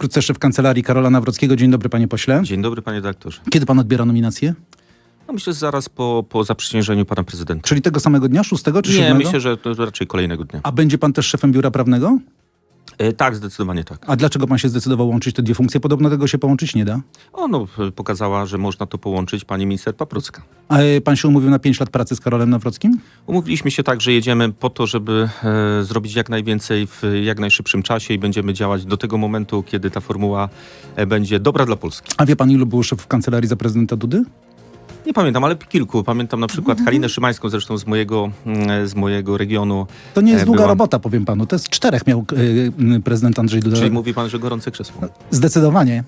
Wkrótce szef kancelarii Karola Nawrockiego. Dzień dobry, panie pośle. Dzień dobry, panie doktorze. Kiedy pan odbiera nominację? No myślę, że zaraz po, po zaprzysiężeniu pana prezydenta. Czyli tego samego dnia, 6 czy 7? Nie, myślę, że to raczej kolejnego dnia. A będzie pan też szefem biura prawnego? E, tak, zdecydowanie tak. A dlaczego pan się zdecydował łączyć te dwie funkcje? Podobno tego się połączyć nie da. Ono e, pokazała, że można to połączyć pani minister Paprucka. A e, pan się umówił na 5 lat pracy z Karolem Nawrockim? Umówiliśmy się tak, że jedziemy po to, żeby e, zrobić jak najwięcej w jak najszybszym czasie i będziemy działać do tego momentu, kiedy ta formuła e, będzie dobra dla Polski. A wie pan, ilu było szefów kancelarii za prezydenta Dudy? Nie pamiętam, ale kilku. Pamiętam na przykład Halinę Szymańską, zresztą z mojego, mm, z mojego regionu. To nie jest E, długa była- robota, powiem panu. To jest czterech miał e, e, prezydent Andrzej Duda. Czyli mówi pan, że gorące krzesło. Zdecydowanie.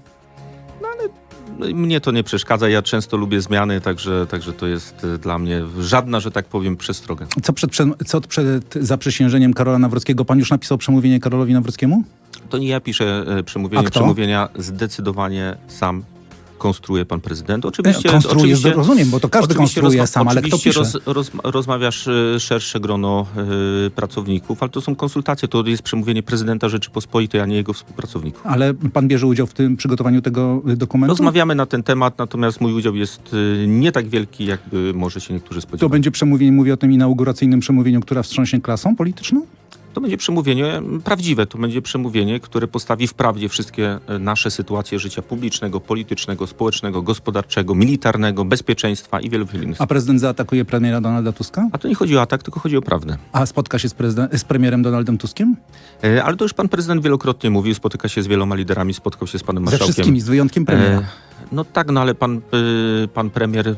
No Mnie to nie przeszkadza, ja często lubię zmiany, także, także to jest e, dla mnie żadna, że tak powiem, przestroga. Co przed, prze- co przed zaprzysiężeniem Karola Nawrockiego? Pan już napisał przemówienie Karolowi Nawrockiemu? To nie ja piszę przemówienie, przemówienia zdecydowanie sam konstruuje pan prezydent. Oczywiście, Konstruuje, oczywiście, rozumiem, bo to każdy konstruuje rozma- sam, ale kto pisze? roz, roz, rozmawiasz e, szersze grono e, pracowników, ale to są konsultacje, to jest przemówienie prezydenta Rzeczypospolitej, a nie jego współpracowników. Ale pan bierze udział w tym przygotowaniu tego y, dokumentu? Rozmawiamy na ten temat, natomiast mój udział jest e, nie tak wielki, jakby może się niektórzy To spodziewali. będzie przemówienie, mówię o tym inauguracyjnym przemówieniu, która wstrząśnie klasą polityczną? To będzie przemówienie prawdziwe, to będzie przemówienie, które postawi w prawdzie wszystkie e, nasze sytuacje życia publicznego, politycznego, społecznego, gospodarczego, militarnego, bezpieczeństwa i wielu, wielu innych. A prezydent zaatakuje premiera Donalda Tuska? A to nie chodzi o atak, tylko chodzi o prawdę. A spotka się z, z premierem Donaldem Tuskiem? E, Ale to już pan prezydent wielokrotnie mówił, spotyka się z wieloma liderami, spotkał się z panem Ze marszałkiem. wszystkimi, z wyjątkiem premiera. E, No tak, no ale pan, e, pan premier, e,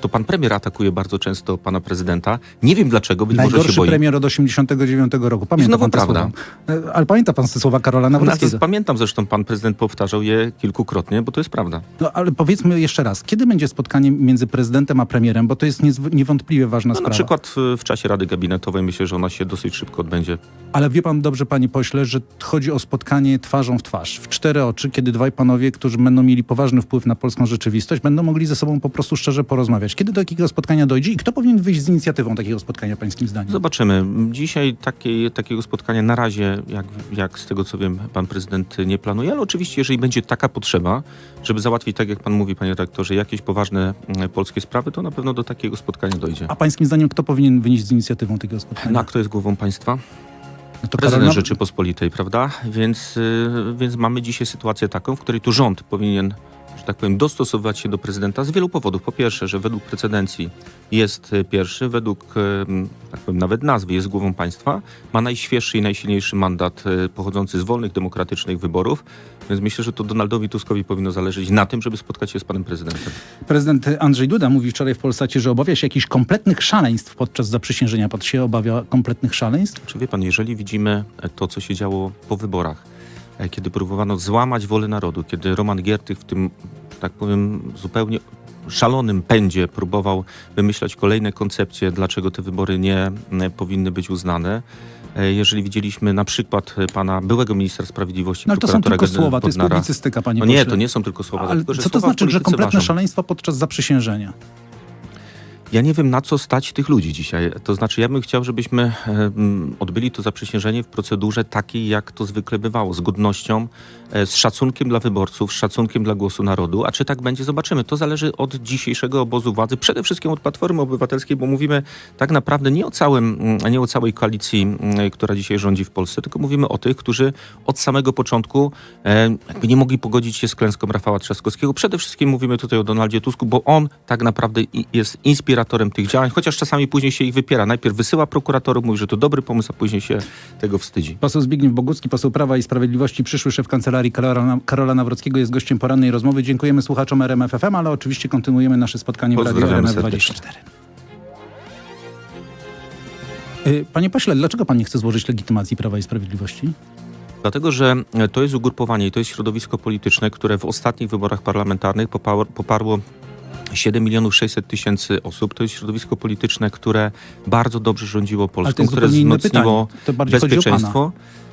to pan premier atakuje bardzo często pana prezydenta. Nie wiem dlaczego, być może się Najgorszy boi. premier od 89 roku. Pamięta znowu pan prawda. słowa? E, Ale pamięta pan te słowa Karola No, Nawrockiego? Pamiętam zresztą, pan prezydent powtarzał je kilkukrotnie, bo to jest prawda. No ale powiedzmy jeszcze raz, kiedy będzie spotkanie między prezydentem a premierem? Bo to jest niewątpliwie ważna No, na sprawa. przykład w, w czasie Rady Gabinetowej myślę, że ona się dosyć szybko odbędzie. Ale wie pan dobrze, panie pośle, że chodzi o spotkanie twarzą w twarz, w cztery oczy, kiedy dwaj panowie, którzy będą mieli poważny wpływ na polską rzeczywistość, będą mogli ze sobą po prostu szczerze porozmawiać. Kiedy do takiego spotkania dojdzie i kto powinien wyjść z inicjatywą takiego spotkania, pańskim zdaniem? Zobaczymy. Dzisiaj takiej, takiego spotkania na razie, jak, jak z tego co wiem, pan prezydent nie planuje, ale oczywiście, jeżeli będzie taka potrzeba, żeby załatwić, tak jak pan mówi, panie redaktorze, jakieś poważne mm, polskie sprawy, to na pewno do takiego spotkania dojdzie. A pańskim zdaniem kto powinien wyjść z inicjatywą takiego spotkania? No, a kto jest głową państwa? No to Prezydent Karol Naw- Rzeczypospolitej, prawda? Więc, y, więc mamy dzisiaj sytuację taką, w której tu rząd powinien, tak powiem, dostosowywać się do prezydenta z wielu powodów. Po pierwsze, że według precedencji jest y, pierwszy, według, y, tak powiem, nawet nazwy jest głową państwa, ma najświeższy i najsilniejszy mandat y, pochodzący z wolnych, demokratycznych wyborów, więc myślę, że to Donaldowi Tuskowi powinno zależeć na tym, żeby spotkać się z panem prezydentem. Prezydent Andrzej Duda mówi wczoraj w Polsacie, że obawia się jakichś kompletnych szaleństw podczas zaprzysiężenia. Pan się obawia kompletnych szaleństw? Czy wie pan, jeżeli widzimy e, to, co się działo po wyborach, e, kiedy próbowano złamać wolę narodu, kiedy Roman Giertych w tym, tak powiem, zupełnie szalonym pędzie próbował wymyślać kolejne koncepcje, dlaczego te wybory nie powinny być uznane. E, Jeżeli widzieliśmy na przykład pana byłego ministra sprawiedliwości, No ale to są tylko słowa, to jest publicystyka, panie No nie, to nie są tylko słowa. Ale tylko, co to słowa znaczy, że kompletne ważą. szaleństwa podczas zaprzysiężenia? Ja nie wiem, na co stać tych ludzi dzisiaj. To znaczy, ja bym chciał, żebyśmy e, mm, odbyli to zaprzysiężenie w procedurze takiej, jak to zwykle bywało, z godnością, e, z szacunkiem dla wyborców, z szacunkiem dla głosu narodu. A czy tak będzie, zobaczymy. To zależy od dzisiejszego obozu władzy, przede wszystkim od Platformy Obywatelskiej, bo mówimy tak naprawdę nie o, całym, mm, nie o całej koalicji, mm, która dzisiaj rządzi w Polsce, tylko mówimy o tych, którzy od samego początku e, jakby nie mogli pogodzić się z klęską Rafała Trzaskowskiego. Przede wszystkim mówimy tutaj o Donaldzie Tusku, bo on tak naprawdę jest inspiratorem tych działań, chociaż czasami później się ich wypiera. Najpierw wysyła prokuratorów, mówi, że to dobry pomysł, a później się tego wstydzi. Poseł Zbigniew Bogucki, poseł Prawa i Sprawiedliwości, przyszły szef kancelarii Karola, Karola Nawrockiego jest gościem porannej rozmowy. Dziękujemy słuchaczom RMFFM, ale oczywiście kontynuujemy nasze spotkanie w Radiu Pozdrawiamy RMF24. Y, Panie pośle, dlaczego pan nie chce złożyć legitymacji Prawa i Sprawiedliwości? Dlatego, że e, to jest ugrupowanie i to jest środowisko polityczne, które w ostatnich wyborach parlamentarnych poparło 7 milionów 600 tysięcy osób. To jest środowisko polityczne, które bardzo dobrze rządziło Polską, które wzmocniło bezpieczeństwo.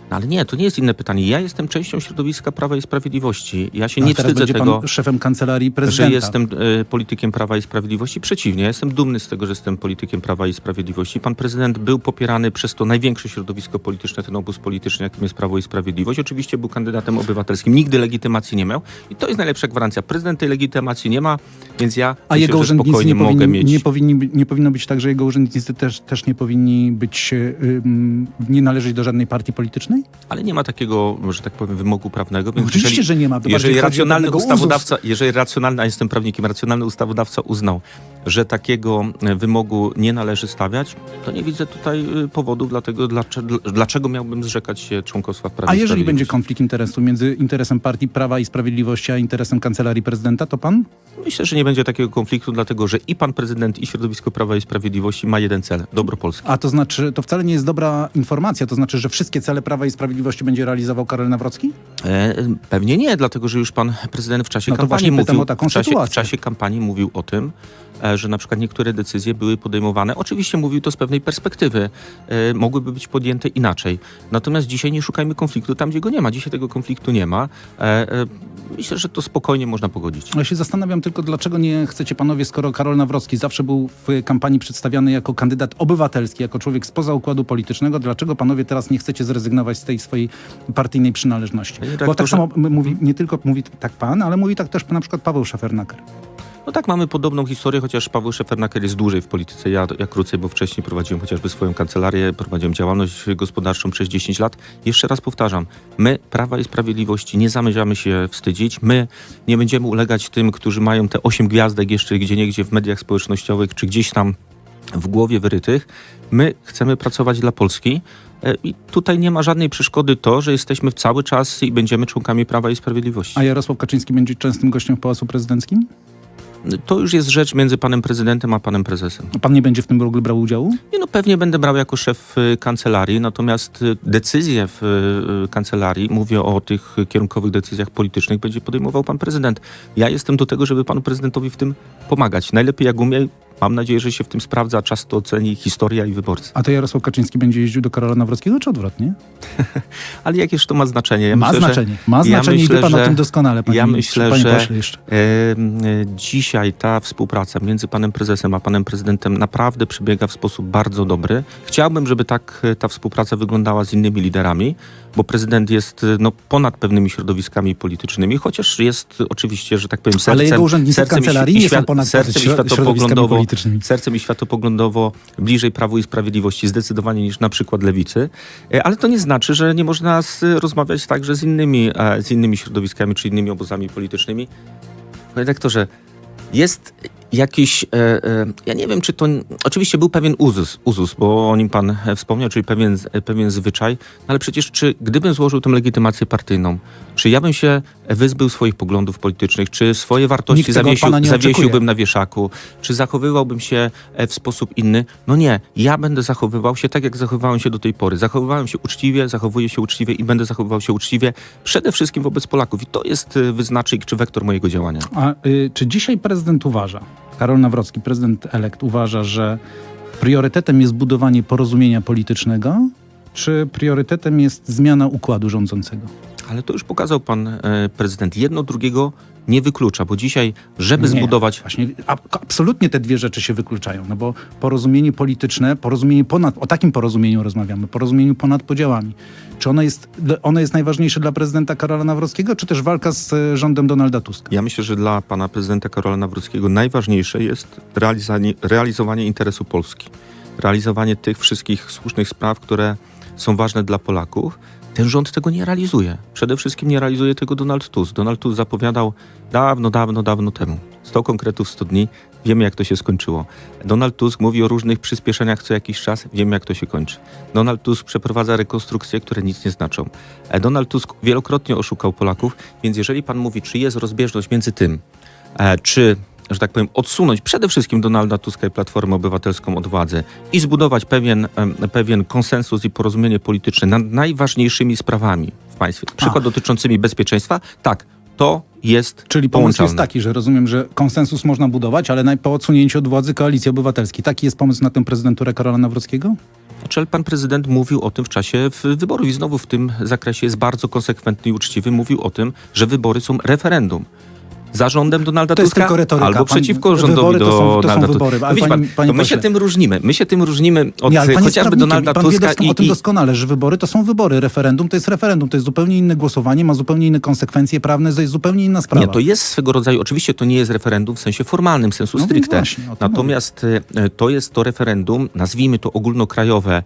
No, ale nie, to nie jest inne pytanie. Ja jestem częścią środowiska Prawa i Sprawiedliwości. Ja się A nie teraz wstydzę będzie tego. pan szefem kancelarii że prezydenta. jestem e, politykiem Prawa i Sprawiedliwości. Przeciwnie, ja jestem dumny z tego, że jestem politykiem Prawa i Sprawiedliwości. Pan prezydent był popierany przez to największe środowisko polityczne, ten obóz polityczny, jakim jest Prawo i Sprawiedliwość. Oczywiście był kandydatem obywatelskim, nigdy legitymacji nie miał i to jest najlepsza gwarancja. Prezydent tej legitymacji nie ma, więc ja A myślę, jego że urzędnicy spokojnie nie, mogę powinni, mieć... nie, powinni, nie powinno być tak, że jego urzędnicy też, też nie powinni być, y, nie należeć do żadnej partii politycznej? Ale nie ma takiego, że tak powiem, wymogu prawnego. Więc No oczywiście, jeżeli, że nie ma. To Jeżeli racjonalny ustawodawca, jeżeli racjonalny, a jestem prawnikiem, racjonalny ustawodawca uznał, że takiego e, wymogu nie należy stawiać, to nie widzę tutaj e, powodu, dlatego dlaczego, dlaczego miałbym zrzekać się członkostwa w Prawie A jeżeli będzie konflikt interesu między interesem partii Prawa i Sprawiedliwości, a interesem kancelarii prezydenta, to pan? Myślę, że nie będzie takiego konfliktu, dlatego że i pan prezydent, i środowisko Prawa i Sprawiedliwości ma jeden cel, dobro Polski. A to znaczy, to wcale nie jest dobra informacja, to znaczy, że wszystkie cele Prawa i Sprawiedliwości będzie realizował Karol Nawrocki? E, pewnie nie, dlatego że już pan prezydent w czasie No kampanii mówił, o taką w, czasie, w czasie kampanii mówił o tym, że na przykład niektóre decyzje były podejmowane. Oczywiście mówił to z pewnej perspektywy, e, mogłyby być podjęte inaczej. Natomiast dzisiaj nie szukajmy konfliktu tam, gdzie go nie ma. Dzisiaj tego konfliktu nie ma. E, e, myślę, że to spokojnie można pogodzić. Ja się zastanawiam tylko, dlaczego nie chcecie panowie, skoro Karol Nawrocki zawsze był w kampanii przedstawiany jako kandydat obywatelski, jako człowiek spoza układu politycznego, dlaczego panowie teraz nie chcecie zrezygnować z tej swojej partyjnej przynależności? Bo tak samo mówi, nie tylko mówi tak pan, ale mówi tak też na przykład Paweł Szefernaker. No tak, mamy podobną historię, chociaż Paweł Szefernaker jest dłużej w polityce. Ja, ja krócej, bo wcześniej prowadziłem chociażby swoją kancelarię, prowadziłem działalność gospodarczą przez 10 lat. Jeszcze raz powtarzam, my, Prawa i Sprawiedliwości, nie zamierzamy się wstydzić. My nie będziemy ulegać tym, którzy mają te 8 gwiazdek jeszcze gdzie niegdzie w mediach społecznościowych, czy gdzieś tam w głowie wyrytych. My chcemy pracować dla Polski. e, I tutaj nie ma żadnej przeszkody to, że jesteśmy cały czas i będziemy członkami Prawa i Sprawiedliwości. A Jarosław Kaczyński będzie częstym gościem w Pałacu Prezydenckim? To już jest rzecz między panem prezydentem a panem prezesem. A pan nie będzie w tym w ogóle brał udziału? Nie, no pewnie będę brał jako szef y, kancelarii, natomiast y, decyzje w y, kancelarii, mówię o tych kierunkowych decyzjach politycznych, będzie podejmował pan prezydent. Ja jestem do tego, żeby panu prezydentowi w tym pomagać. Najlepiej jak umie, mam nadzieję, że się w tym sprawdza, czas to oceni historia i wyborcy. A to Jarosław Kaczyński będzie jeździł do Karola Nawrockiego, czy odwrotnie? Ale jakież to ma znaczenie? Ja ma myślę, znaczenie. Ma ja znaczenie i myślę, wie pan o że- tym doskonale, panie, ja myślę, panie że- Dzisiaj ta współpraca między panem prezesem a panem prezydentem naprawdę przebiega w sposób bardzo dobry. Chciałbym, żeby tak e, ta współpraca wyglądała z innymi liderami, bo prezydent jest e, no, ponad pewnymi środowiskami politycznymi, chociaż jest oczywiście, że tak powiem, sercem, Ale jego urzędnicy sercem i kancelarii świ- nie są ponad sercem i światopoglądowo, politycznymi. sercem i światopoglądowo bliżej Prawu i Sprawiedliwości zdecydowanie niż na przykład Lewicy. E, Ale to nie znaczy, że nie można z, rozmawiać także z innymi, e, z innymi środowiskami czy innymi obozami politycznymi. Panie rektorze, jest jakiś, e, e, ja nie wiem, czy to, oczywiście był pewien uzus, uzus, bo o nim pan e, wspomniał, czyli pewien, e, pewien zwyczaj, no ale przecież czy gdybym złożył tę legitymację partyjną, czy ja bym się wyzbył swoich poglądów politycznych, czy swoje wartości zawiesił, zawiesiłbym na wieszaku, czy zachowywałbym się e, w sposób inny? No nie, ja będę zachowywał się tak, jak zachowywałem się do tej pory. Zachowywałem się uczciwie, zachowuję się uczciwie i będę zachowywał się uczciwie przede wszystkim wobec Polaków. I to jest wyznacznik czy wektor mojego działania. A y, czy dzisiaj prezydent uważa, Karol Nawrocki, prezydent elekt uważa, że priorytetem jest budowanie porozumienia politycznego, czy priorytetem jest zmiana układu rządzącego? Ale to już pokazał pan e, prezydent. Jedno drugiego nie wyklucza, bo dzisiaj, żeby Nie, zbudować Właśnie, absolutnie te dwie rzeczy się wykluczają, no bo porozumienie polityczne, porozumienie ponad, o takim porozumieniu rozmawiamy, porozumieniu ponad podziałami. Czy ono jest, ono jest najważniejsze dla prezydenta Karola Nawrockiego, czy też walka z e, rządem Donalda Tuska? Ja myślę, że dla pana prezydenta Karola Nawrockiego najważniejsze jest realizowanie, realizowanie interesu Polski. Realizowanie tych wszystkich słusznych spraw, które są ważne dla Polaków. Ten rząd tego nie realizuje. Przede wszystkim nie realizuje tego Donald Tusk. Donald Tusk zapowiadał dawno, dawno, dawno temu. 100 konkretów, 100 dni. Wiemy, jak to się skończyło. Donald Tusk mówi o różnych przyspieszeniach co jakiś czas. Wiemy, jak to się kończy. Donald Tusk przeprowadza rekonstrukcje, które nic nie znaczą. E, Donald Tusk wielokrotnie oszukał Polaków, więc jeżeli pan mówi, czy jest rozbieżność między tym, e, czy, że tak powiem, odsunąć przede wszystkim Donalda Tuska i Platformę Obywatelską od władzy i zbudować pewien, pewien konsensus i porozumienie polityczne nad najważniejszymi sprawami w państwie, na przykład dotyczącymi bezpieczeństwa, tak, to jest Czyli pomysł jest taki, że rozumiem, że konsensus można budować, ale po odsunięciu od władzy koalicji obywatelskiej. Taki jest pomysł na tę prezydenturę Karola Nawrockiego? Znaczy, pan prezydent mówił o tym w czasie wyborów i znowu w tym zakresie jest bardzo konsekwentny i uczciwy. Mówił o tym, że wybory są referendum. Za rządem Donalda To Tuska albo przeciwko rządowi to są Donalda Tuska. No widzi panie- pan, panie to my się tym różnimy. My się tym różnimy od Nie, chociażby Donalda pan Tuska i, o tym doskonale, że wybory to są wybory, referendum to jest referendum, to jest zupełnie inne głosowanie, ma zupełnie inne konsekwencje prawne, to jest zupełnie inna sprawa. Nie, to jest swego rodzaju, oczywiście to nie jest referendum w sensie formalnym, w sensu No stricte. właśnie, o tym Natomiast e, to jest to referendum, nazwijmy to ogólnokrajowe,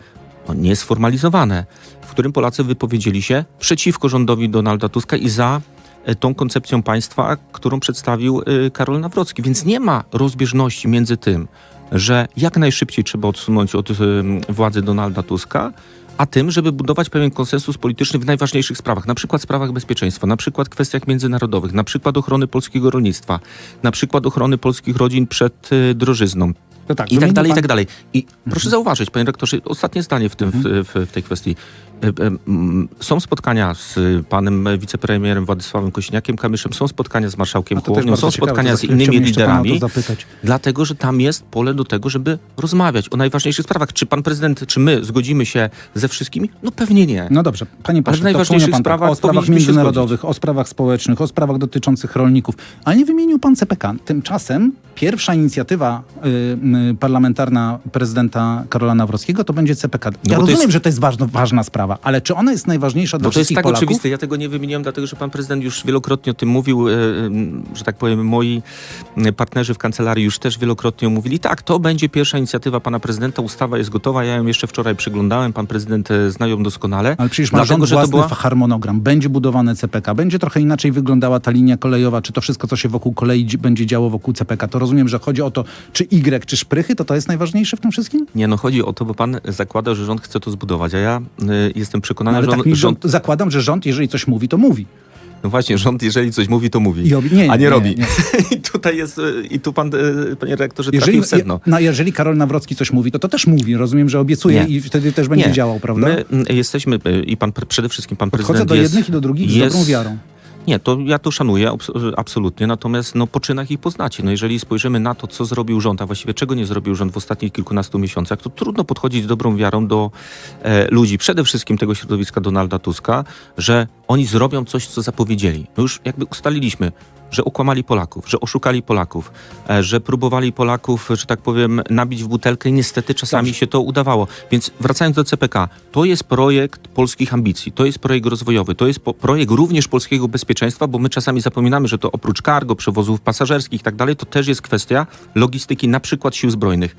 no nie sformalizowane, w którym Polacy wypowiedzieli się przeciwko rządowi Donalda Tuska i za e, tą koncepcją państwa, którą przedstawił e, Karol Nawrocki. Więc nie ma rozbieżności między tym, że jak najszybciej trzeba odsunąć od e, władzy Donalda Tuska, a tym, żeby budować pewien konsensus polityczny w najważniejszych sprawach, na przykład sprawach bezpieczeństwa, na przykład kwestiach międzynarodowych, na przykład ochrony polskiego rolnictwa, na przykład ochrony polskich rodzin przed e, drożyzną To tak, i tak wymienił dalej, i pan- tak dalej. I proszę zauważyć, panie rektorze, ostatnie zdanie w, tym, w, w, w tej kwestii. E, e, mm, Są spotkania z panem wicepremierem Władysławem Kośniakiem-Kamyszem, są spotkania z marszałkiem Hołownią, są ciekawe, spotkania za z innymi liderami, dlatego że tam jest pole do tego, żeby rozmawiać o najważniejszych sprawach. Czy pan prezydent, czy my zgodzimy się ze wszystkimi? No pewnie nie. No dobrze, panie pośle, najważniejszych pan tak, sprawach o sprawach międzynarodowych, o sprawach społecznych, o sprawach dotyczących rolników, ale nie wymienił pan CPK. Tymczasem pierwsza inicjatywa y, y, parlamentarna prezydenta Karola Nawrockiego to będzie CPK. Ja No rozumiem, jest- że to jest ważna, ważna sprawa, ale czy ona jest najważniejsza dla Bo to jest wszystkich tak Polaków? oczywiste. Ja tego nie wymieniłem, dlatego że pan prezydent już wielokrotnie o tym mówił, e, e, że tak powiem, moi partnerzy w kancelarii już też wielokrotnie mówili, tak, to będzie pierwsza inicjatywa pana prezydenta, ustawa jest gotowa, ja ją jeszcze wczoraj przyglądałem, pan prezydent e, zna ją doskonale. Ale przecież ma Dlatego, rząd że to własny była... harmonogram. Będzie budowane CPK, będzie trochę inaczej wyglądała ta linia kolejowa, czy to wszystko, co się wokół kolei dzi- będzie działo wokół CPK. To rozumiem, że chodzi o to, czy Y, czy szprychy, to to jest najważniejsze w tym wszystkim? Nie, no chodzi o to, bo pan zakłada, że rząd chce to zbudować, a ja e, jestem No, przekonany, ale że tak on, rząd... zakładam, że rząd, jeżeli coś mówi, to mówi. No właśnie, rząd jeżeli coś mówi, to mówi, I obi- nie, a nie, nie, robi. nie. I tutaj jest, e, i tu pan, e, panie rektorze, Jeżeli, w sedno. no, jeżeli Karol Nawrocki coś mówi, to to też mówi. Rozumiem, że obiecuje i wtedy też będzie działał, prawda? My mm, jesteśmy, y, i pan przede wszystkim pan Podchodzę prezydent do jest, jednych i do drugich z jest, dobrą wiarą. Nie, to ja to szanuję abs- absolutnie, natomiast no, po czynach ich poznacie. No, jeżeli spojrzymy na to, co zrobił rząd, a właściwie czego nie zrobił rząd w ostatnich kilkunastu miesiącach, to trudno podchodzić z dobrą wiarą do e, ludzi, przede wszystkim tego środowiska Donalda Tuska, że oni zrobią coś, co zapowiedzieli. No już jakby ustaliliśmy, że okłamali Polaków, że oszukali Polaków, e, że próbowali Polaków, że tak powiem, nabić w butelkę i niestety czasami Dobrze. się to udawało. Więc wracając do CPK, to jest projekt polskich ambicji, to jest projekt rozwojowy, to jest projekt również polskiego bezpieczeństwa, bo my czasami zapominamy, że to oprócz cargo, przewozów pasażerskich i tak dalej, to też jest kwestia logistyki, na przykład sił zbrojnych.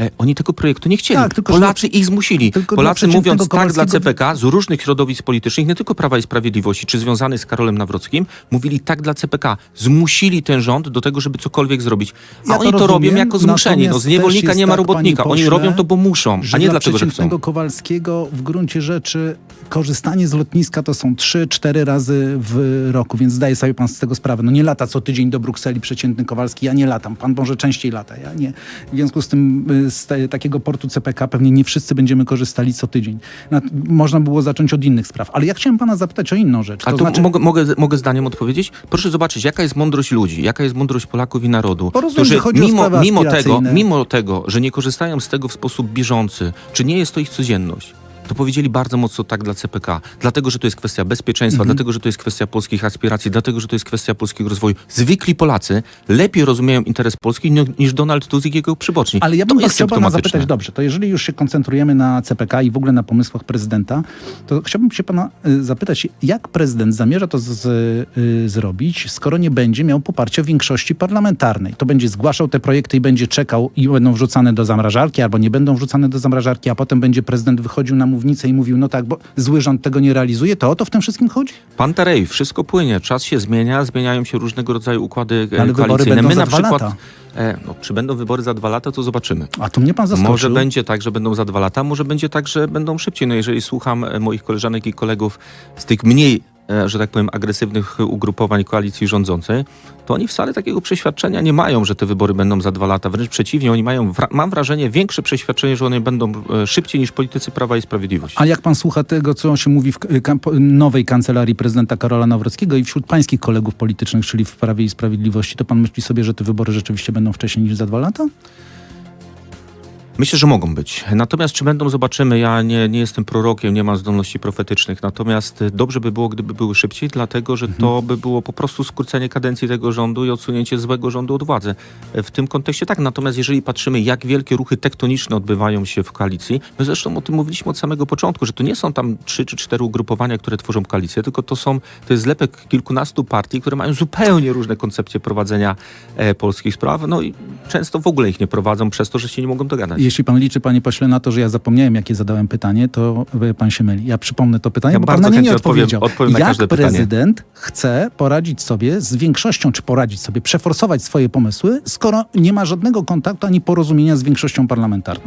E, oni tego projektu nie chcieli. Tak, tylko Polacy ich zmusili. Polacy mówiąc tak dla CPK z różnych środowisk politycznych, nie tylko Prawa i Sprawiedliwości, czy związanych z Karolem Nawrockim, mówili tak dla CPK. Zmusili ten rząd do tego, żeby cokolwiek zrobić. A Ja to oni to rozumiem, robią jako zmuszeni. No, z niewolnika nie ma tak, robotnika. panie Oni pośle, robią to, bo muszą, a nie dla dlatego, że chcą. przeciętnego Kowalskiego w gruncie rzeczy korzystanie z lotniska to są 3-4 razy w roku, więc zdaje sobie pan z tego sprawę. No nie lata co tydzień do Brukseli przeciętny Kowalski, ja nie latam. Pan może częściej lata, ja nie. W związku z tym y, z te, takiego portu CPK pewnie nie wszyscy będziemy korzystali co tydzień. Na, można było zacząć od innych spraw. Ale ja chciałem pana zapytać o inną rzecz. A To tu znaczy, mogę, mogę, mogę zdaniem odpowiedzieć? Proszę zobaczyć, jaka jest mądrość ludzi, jaka jest mądrość Polaków i narodu, którzy chodzi mimo, mimo, tego, mimo tego, że nie korzystają z tego w sposób bieżący, czy nie jest to ich codzienność, to powiedzieli bardzo mocno tak dla CPK. Dlatego, że to jest kwestia bezpieczeństwa, Mhm. dlatego, że to jest kwestia polskich aspiracji, dlatego, że to jest kwestia polskiego rozwoju. Zwykli Polacy lepiej rozumieją interes Polski ni- niż Donald Tusk i jego przyboczni. Ale ja to bym jest chciał pana zapytać, dobrze, to jeżeli już się koncentrujemy na CPK i w ogóle na pomysłach prezydenta, to chciałbym się pana y, zapytać, jak prezydent zamierza to z, y, zrobić, skoro nie będzie miał poparcia większości parlamentarnej? To będzie zgłaszał te projekty i będzie czekał i będą wrzucane do zamrażarki, albo nie będą wrzucane do zamrażarki, a potem będzie prezydent wychodził na mównicę i mówił, no tak, bo zły rząd tego nie realizuje, to o to w tym wszystkim chodzi? Pan Tarej, wszystko płynie, czas się zmienia, zmieniają się różnego rodzaju układy e, Ale wybory koalicyjne. będą My za na dwa przykład, lata. e, no, czy będą wybory za dwa lata, to zobaczymy. A to mnie pan zaskoczył. Może będzie tak, że będą za dwa lata, może będzie tak, że będą szybciej. No jeżeli słucham e, moich koleżanek i kolegów z tych mniej, że tak powiem, agresywnych ugrupowań koalicji rządzącej, to oni wcale takiego przeświadczenia nie mają, że te wybory będą za dwa lata. Wręcz przeciwnie, oni mają, mam wrażenie, większe przeświadczenie, że one będą e, szybciej niż politycy Prawa i Sprawiedliwości. A jak pan słucha tego, co się mówi w kamp- nowej kancelarii prezydenta Karola Nawrockiego i wśród pańskich kolegów politycznych, czyli w Prawie i Sprawiedliwości, to pan myśli sobie, że te wybory rzeczywiście będą wcześniej niż za dwa lata? Myślę, że mogą być. Natomiast czy będą, zobaczymy. Ja nie, nie jestem prorokiem, nie mam zdolności profetycznych. Natomiast dobrze by było, gdyby były szybciej, dlatego że to by było po prostu skrócenie kadencji tego rządu i odsunięcie złego rządu od władzy. E, W tym kontekście tak. Natomiast jeżeli patrzymy, jak wielkie ruchy tektoniczne odbywają się w koalicji, my zresztą o tym mówiliśmy od samego początku, że to nie są tam trzy czy cztery ugrupowania, które tworzą koalicję, tylko to są, to jest zlepek kilkunastu partii, które mają zupełnie różne koncepcje prowadzenia e, polskich spraw, no i często w ogóle ich nie prowadzą przez to, że się nie mogą dogadać. Jeśli pan liczy, panie pośle, na to, że ja zapomniałem, jakie zadałem pytanie, to pan się myli. Ja przypomnę to pytanie, Ja bo pan na nie nie odpowiem- odpowiedział. odpowiem na Jak każde pytanie. prezydent chce poradzić sobie z większością, czy poradzić sobie, przeforsować swoje pomysły, skoro nie ma żadnego kontaktu ani porozumienia z większością parlamentarną?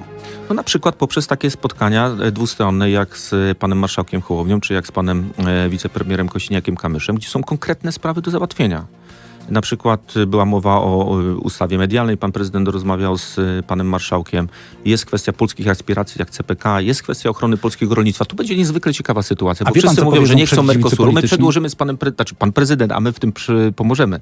No na przykład poprzez takie spotkania e, dwustronne, jak z panem marszałkiem Hołownią, czy jak z panem e, wicepremierem Kosiniakiem Kamyszem, gdzie są konkretne sprawy do załatwienia. Na przykład była mowa o, ustawie medialnej, pan prezydent rozmawiał z e, panem marszałkiem. Jest kwestia polskich aspiracji jak CPK, jest kwestia ochrony polskiego rolnictwa. Tu będzie niezwykle ciekawa sytuacja, A bo pan, wszyscy co mówią, że nie chcą Mercosuru. My przedłożymy z panem, pre, znaczy pan prezydent, a my w tym przy, pomożemy.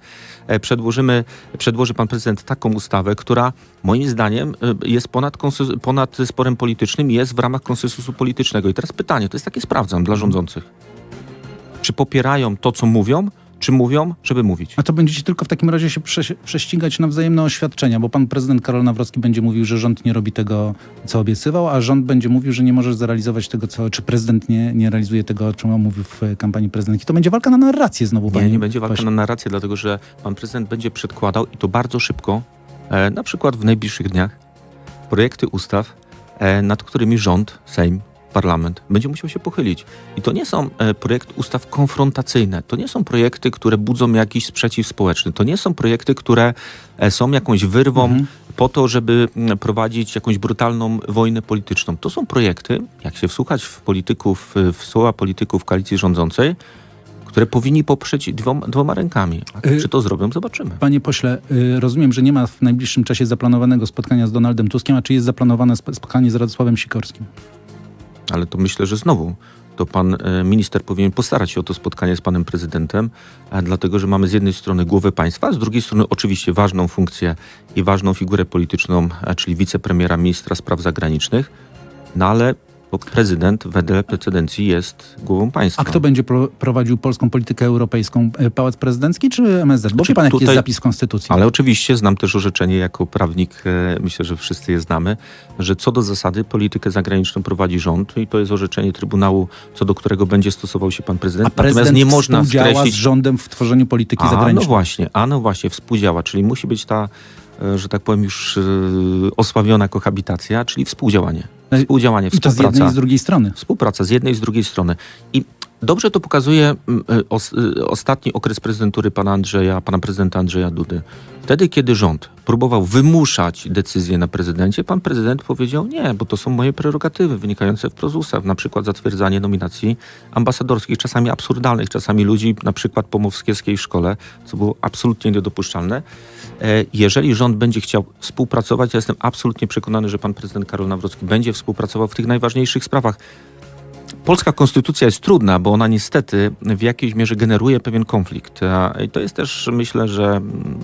E, Przedłożymy, przedłoży pan prezydent taką ustawę, która moim zdaniem e, jest ponad, konsys- ponad sporem politycznym i jest w ramach konsensusu politycznego. I teraz pytanie, to jest takie sprawdzam dla rządzących. Czy popierają to, co mówią, czy mówią, żeby mówić? A to będziecie tylko w takim razie się prze, prześcigać na wzajemne oświadczenia, bo pan prezydent Karol Nawrocki będzie mówił, że rząd nie robi tego, co obiecywał, a rząd będzie mówił, że nie może zrealizować tego, co, czy prezydent nie, nie realizuje tego, o czym mówił w kampanii prezydenckiej. To będzie walka na narrację znowu, Nie, panie nie będzie walka na narrację, dlatego że pan prezydent będzie przedkładał i to bardzo szybko, e, na przykład w najbliższych dniach, projekty ustaw, e, nad którymi rząd, Sejm, parlament będzie musiał się pochylić. I to nie są e, projekty ustaw konfrontacyjne, to nie są projekty, które budzą jakiś sprzeciw społeczny, to nie są projekty, które e, są jakąś wyrwą Mhm. po to, żeby mm, prowadzić jakąś brutalną wojnę polityczną. To są projekty, jak się wsłuchać w polityków, w słowa polityków koalicji rządzącej, które powinni poprzeć dwoma, dwoma rękami. Y- czy to zrobią, zobaczymy. Panie pośle, y, rozumiem, że nie ma w najbliższym czasie zaplanowanego spotkania z Donaldem Tuskiem, a czy jest zaplanowane sp- spotkanie z Radosławem Sikorskim? Ale to myślę, że znowu to pan e, minister powinien postarać się o to spotkanie z panem prezydentem, dlatego że mamy z jednej strony głowę państwa, z drugiej strony oczywiście ważną funkcję i ważną figurę polityczną, czyli wicepremiera, ministra spraw zagranicznych, no ale bo prezydent wedle precedencji jest głową państwa. A kto będzie pro, prowadził polską politykę europejską? E, Pałac Prezydencki czy MSZ? Bo Znaczy, wie pan, jaki tutaj- jest zapis Konstytucji? Ale oczywiście znam też orzeczenie jako prawnik, e, myślę, że wszyscy je znamy, że co do zasady politykę zagraniczną prowadzi rząd i to jest orzeczenie Trybunału, co do którego będzie stosował się pan A prezydent. prezydent Natomiast nie można współdziała skreślić... z rządem w tworzeniu polityki A, no zagranicznej. właśnie, a no właśnie, współdziała, czyli musi być ta, e, że tak powiem, już osławiona kohabitacja, czyli współdziałanie. I- Współdziałanie, I to z jednej współpraca. i z drugiej strony. Współpraca z jednej i z drugiej strony. I dobrze to pokazuje mm, os, e, ostatni okres prezydentury pana Andrzeja, pana prezydenta Andrzeja Dudy. Wtedy, kiedy rząd próbował wymuszać decyzje na prezydencie, pan prezydent powiedział nie, bo to są moje prerogatywy wynikające wprost z ustaw, na przykład zatwierdzanie nominacji ambasadorskich, czasami absurdalnych, czasami ludzi, na przykład po moskiewskiej szkole, co było absolutnie niedopuszczalne. E, Jeżeli rząd będzie chciał współpracować, ja jestem absolutnie przekonany, że pan prezydent Karol Nawrocki będzie współpracował w tych najważniejszych sprawach. Polska konstytucja jest trudna, bo ona niestety w jakiejś mierze generuje pewien konflikt. I to jest też, myślę, że mm,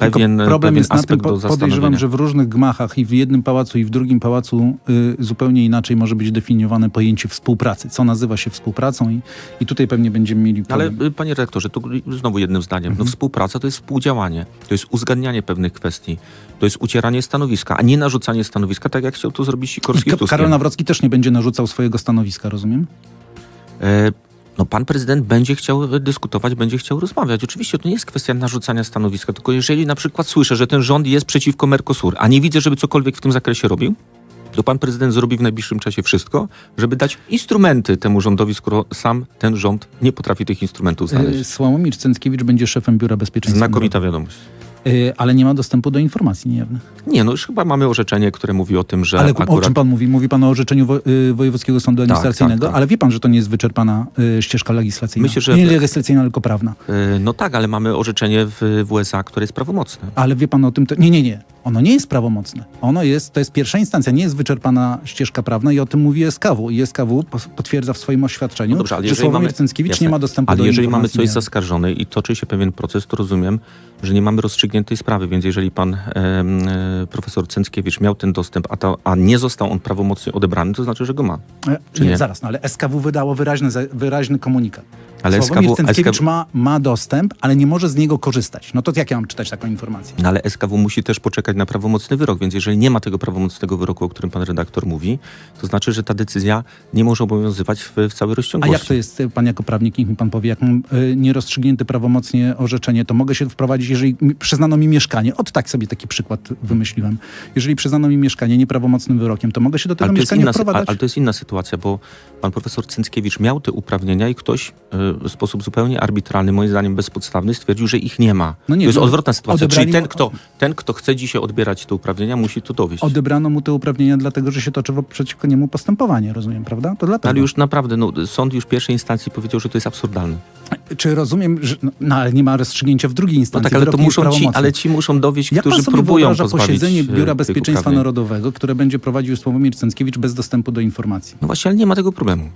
pewien, problem pewien jest na tym, aspekt po- do podejrzewam, że w różnych gmachach i w jednym pałacu i w drugim pałacu y, zupełnie inaczej może być definiowane pojęcie współpracy. Co nazywa się współpracą i, i tutaj pewnie będziemy mieli Ale problem. y, panie rektorze, tu znowu jednym zdaniem. No, współpraca to jest współdziałanie, to jest uzgadnianie pewnych kwestii, to jest ucieranie stanowiska, a nie narzucanie stanowiska, tak jak chciał to zrobić Sikorski I. Karol Nawrocki też nie będzie narzucał swojego stanowiska, rozumiem? E, No, pan prezydent będzie chciał e, dyskutować, będzie chciał rozmawiać. Oczywiście to nie jest kwestia narzucania stanowiska, tylko jeżeli na przykład słyszę, że ten rząd jest przeciwko Mercosur, a nie widzę, żeby cokolwiek w tym zakresie robił, to pan prezydent zrobi w najbliższym czasie wszystko, żeby dać instrumenty temu rządowi, skoro sam ten rząd nie potrafi tych instrumentów znaleźć. Sławomir Cęckiewicz będzie szefem Biura Bezpieczeństwa. Znakomita wiadomość. Y, ale nie ma dostępu do informacji niejawnych. Nie, no już chyba mamy orzeczenie, które mówi o tym, że Ale o akurat... czym pan mówi? Mówi pan o orzeczeniu wo, y, Wojewódzkiego Sądu Administracyjnego, tak. ale wie pan, że to nie jest wyczerpana y, ścieżka legislacyjna. Myślę, że- Nie legislacyjna, tylko prawna. E, No tak, ale mamy orzeczenie w, w USA, które jest prawomocne. Ale wie pan o tym, te... nie, nie, nie. Ono nie jest prawomocne. Ono jest, to jest pierwsza instancja, nie jest wyczerpana ścieżka prawna i o tym mówi SKW. I SKW potwierdza w swoim oświadczeniu, No dobrze, ale że Sławomir mamy, Cęckiewicz jasne. nie ma dostępu ale do jeżeli mamy coś zaskarżone i toczy się pewien proces, to rozumiem, że nie mamy rozstrzygniętej sprawy, więc jeżeli pan e, profesor Cęckiewicz miał ten dostęp, a, ta, a nie został on prawomocnie odebrany, to znaczy, że go ma. E, nie, nie? zaraz, no ale SKW wydało wyraźny, wyraźny komunikat. Ale Sławomir SKW Cęckiewicz SKW ma, ma dostęp, ale nie może z niego korzystać. No to jak ja mam czytać taką informację? No ale SKW musi też poczekać na prawomocny wyrok, więc jeżeli nie ma tego prawomocnego wyroku, o którym pan redaktor mówi, to znaczy, że ta decyzja nie może obowiązywać w, w całej A rozciągłości. jak to jest, pan jako prawnik, niech mi pan powie, jak mam y, nierozstrzygnięte prawomocnie orzeczenie, to mogę się wprowadzić, jeżeli mi, przyznano mi mieszkanie, od tak sobie taki przykład wymyśliłem, jeżeli przyznano mi mieszkanie nieprawomocnym wyrokiem, to mogę się do tego Ale mieszkania inna, wprowadzać? ale, to jest inna sytuacja, bo pan profesor Cęckiewicz miał te uprawnienia i ktoś y, w sposób zupełnie arbitralny, moim zdaniem bezpodstawny, stwierdził, że ich nie ma. No nie, to jest bo odwrotna sytuacja. Czyli ten kto, ten, kto chce dzisiaj odbierać te uprawnienia, musi to dowieść. Odebrano mu te uprawnienia dlatego, że się toczy wo- przeciwko niemu postępowanie, rozumiem, prawda? To dlatego. Ale już naprawdę, no, sąd już pierwszej instancji powiedział, że to jest absurdalne. Czy rozumiem, że no, no, ale nie ma rozstrzygnięcia w drugiej No instancji, tak, ale to muszą ci, ale ci muszą dowieść, Jak pan którzy sobie próbują pozbawić posiedzenie e, Biura Bezpieczeństwa? Narodowego, które będzie prowadził Sławomir Cęckiewicz bez dostępu do informacji? No właśnie, ale nie ma tego problemu.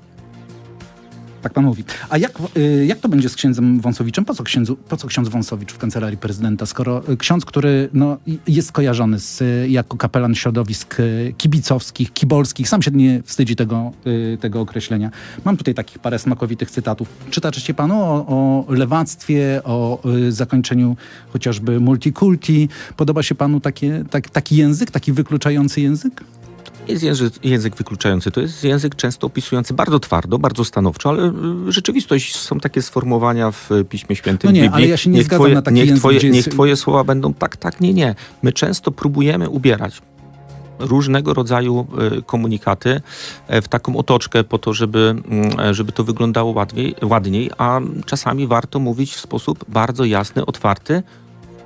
Tak pan mówi. A jak, y, jak to będzie z księdzem Wąsowiczem? Po co, księdzu, po co ksiądz Wąsowicz w kancelarii prezydenta, skoro y, ksiądz, który no, jest kojarzony z, y, jako kapelan środowisk kibicowskich, kibolskich, sam się nie wstydzi tego, tego określenia. Mam tutaj takich parę smakowitych cytatów. Czytacie panu o, o lewactwie, o zakończeniu chociażby multikulti. Podoba się panu takie, tak, taki język, taki wykluczający język? Jest język, język wykluczający. To jest język często opisujący bardzo twardo, bardzo stanowczo, ale y, rzeczywistość są takie sformułowania w Piśmie Świętym. No nie, Biblii. ale ja się nie niech zgadzam twoje, na taki niech język, twoje, gdzie niech jest- twoje słowa będą tak, tak, nie, nie. My często próbujemy ubierać różnego rodzaju y, komunikaty e, w taką otoczkę po to, żeby, mm, e, żeby to wyglądało ładniej, ładniej, a czasami warto mówić w sposób bardzo jasny, otwarty,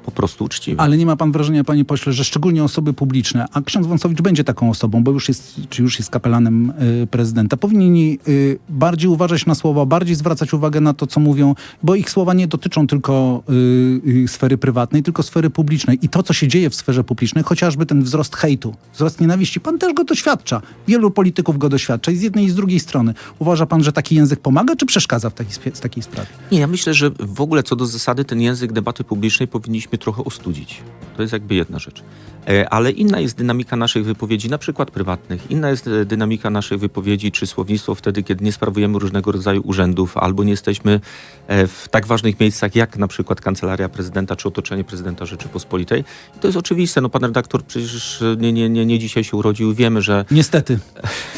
po prostu uczciwy. Ale nie ma pan wrażenia, panie pośle, że szczególnie osoby publiczne, a ksiądz Wąsowicz będzie taką osobą, bo już jest, czy już jest kapelanem y, prezydenta, powinni y, bardziej uważać na słowa, bardziej zwracać uwagę na to, co mówią, bo ich słowa nie dotyczą tylko y, y, sfery prywatnej, tylko sfery publicznej. I to, co się dzieje w sferze publicznej, chociażby ten wzrost hejtu, wzrost nienawiści, pan też go doświadcza. Wielu polityków go doświadcza i z jednej i z drugiej strony. Uważa pan, że taki język pomaga, czy przeszkadza w takiej, w takiej sprawie? Nie, ja myślę, że w ogóle co do zasady ten język debaty publicznej powinniśmy trochę ostudzić. To jest jakby jedna rzecz. E, Ale inna jest dynamika naszych wypowiedzi, na przykład prywatnych. Inna jest e, dynamika naszych wypowiedzi czy słownictwo wtedy, kiedy nie sprawujemy różnego rodzaju urzędów albo nie jesteśmy e, w tak ważnych miejscach jak na przykład Kancelaria Prezydenta czy otoczenie Prezydenta Rzeczypospolitej. I to jest oczywiste. No pan redaktor przecież nie, nie, nie, nie dzisiaj się urodził. Wiemy, że Niestety.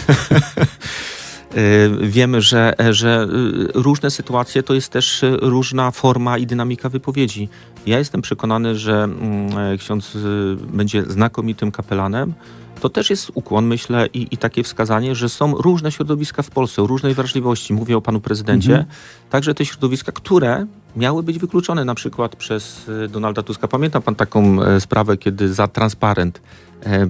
Y, Wiemy, że, że y, różne sytuacje to jest też y, różna forma i dynamika wypowiedzi. Ja jestem przekonany, że mm, e, ksiądz będzie znakomitym kapelanem. To też jest ukłon, myślę, i, i takie wskazanie, że są różne środowiska w Polsce, o różnej wrażliwości. Mówię o panu prezydencie. Mhm. Także te środowiska, które miały być wykluczone na przykład przez Donalda Tuska. Pamięta pan taką e, sprawę, kiedy za transparent e,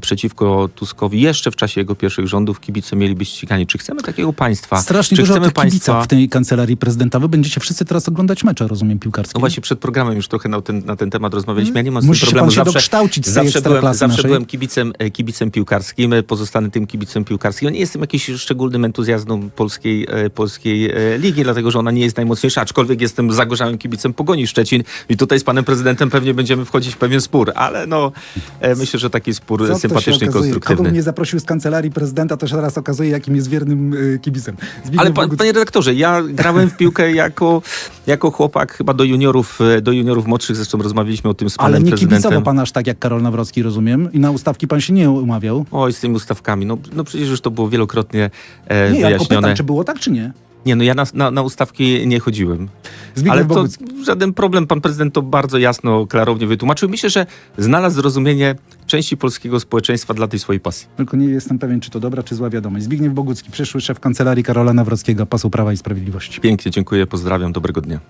przeciwko Tuskowi jeszcze w czasie jego pierwszych rządów kibice mieli być ścigani. Czy chcemy takiego państwa? Strasznie Czy dużo chcemy państwa? w tej kancelarii prezydenta. Wy będziecie wszyscy teraz oglądać mecze, rozumiem, piłkarskie. No właśnie przed programem już trochę na ten, na ten temat rozmawialiśmy. Ja nie mam z tym Musi się problemu. pan się zawsze dokształcić z zawsze byłem, zawsze naszej. byłem kibicem, e, kibicem piłkarskim, e, pozostanę tym kibicem piłkarskim. Ja nie jestem jakimś szczególnym entuzjastą polskiej, e, polskiej e, ligi, dlatego że ona nie jest najmocniejsza, aczkolwiek jestem zagorzałym kibicem Pogoni Szczecin i tutaj z panem prezydentem pewnie będziemy wchodzić w pewien spór, ale no e, myślę, że taki spór Co to się sympatyczny i konstruktywny. Kogo mnie zaprosił z kancelarii prezydenta, to się teraz okazuje, jakim jest wiernym y, kibicem. Zbigniew Ale pa, Bogucki- panie redaktorze, ja grałem w piłkę jako, jako chłopak chyba do juniorów, e, do juniorów młodszych, zresztą rozmawialiśmy o tym z panem Ale nie prezydentem. kibicował pan aż tak jak Karol Nawrocki, rozumiem. I na ustawki pan się nie umawiał. Oj, z tymi ustawkami. No, no przecież już to było wielokrotnie e, Nie, ja tylko wyjaśnione. pytam, czy było tak, czy nie? Nie, no ja na, na, na ustawki nie chodziłem. Zbigniew Ale to Bogucki. żaden problem. Pan prezydent to bardzo jasno, klarownie wytłumaczył. Myślę, że znalazł zrozumienie części polskiego społeczeństwa dla tej swojej pasji. Tylko nie jestem pewien, czy to dobra, czy zła wiadomość. Zbigniew Bogucki, przyszły szef kancelarii Karola Nawrockiego, poseł Prawa i Sprawiedliwości. Pięknie dziękuję, pozdrawiam, dobrego dnia.